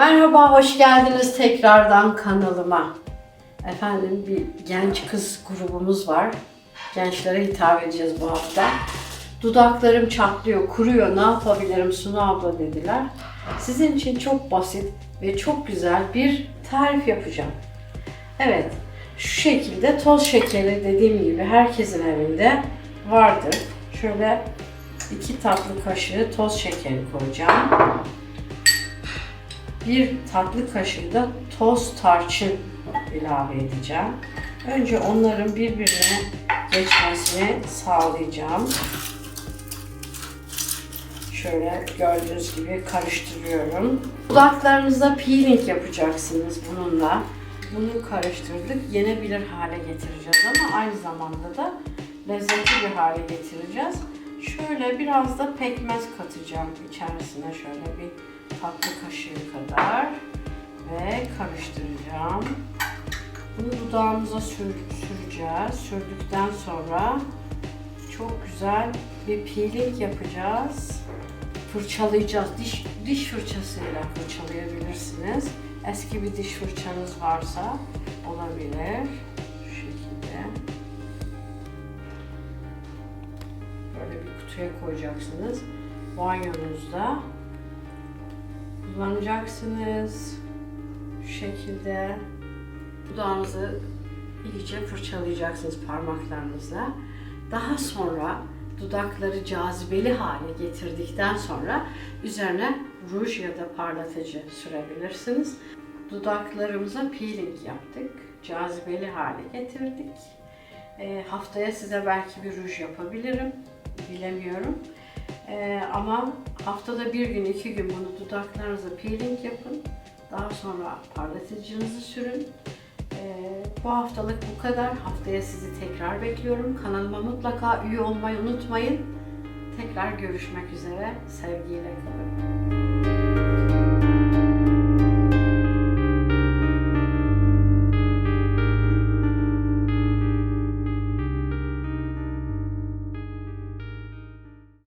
Merhaba, hoş geldiniz tekrardan kanalıma. Efendim bir genç kız grubumuz var. Gençlere hitap edeceğiz bu hafta. Dudaklarım çatlıyor, kuruyor, ne yapabilirim Sunu abla dediler. Sizin için çok basit ve çok güzel bir tarif yapacağım. Evet, şu şekilde toz şekeri dediğim gibi herkesin evinde vardır. Şöyle iki tatlı kaşığı toz şekeri koyacağım. Bir tatlı kaşığı da toz tarçın ilave edeceğim. Önce onların birbirine geçmesini sağlayacağım. Şöyle gördüğünüz gibi karıştırıyorum. Dudaklarınızda peeling yapacaksınız bununla. Bunu karıştırdık. Yenebilir hale getireceğiz ama aynı zamanda da lezzetli bir hale getireceğiz. Şöyle biraz da pekmez katacağım içerisine şöyle bir tatlı kaşığı kadar ve karıştıracağım. Bunu dudağımıza sür, süreceğiz. Sürdükten sonra çok güzel bir peeling yapacağız. Fırçalayacağız. Diş, diş fırçasıyla fırçalayabilirsiniz. Eski bir diş fırçanız varsa olabilir. Şu şekilde. Böyle bir kutuya koyacaksınız. Banyonuzda kullanacaksınız. Şu şekilde dudağınızı iyice fırçalayacaksınız parmaklarınızla. Daha sonra dudakları cazibeli hale getirdikten sonra üzerine ruj ya da parlatıcı sürebilirsiniz. Dudaklarımıza peeling yaptık. Cazibeli hale getirdik. E, haftaya size belki bir ruj yapabilirim. Bilemiyorum. E, ama haftada bir gün, iki gün bunu dudaklarınıza peeling yapın. Daha sonra parlatıcınızı sürün. Ee, bu haftalık bu kadar. Haftaya sizi tekrar bekliyorum. Kanalıma mutlaka üye olmayı unutmayın. Tekrar görüşmek üzere. Sevgiyle kalın.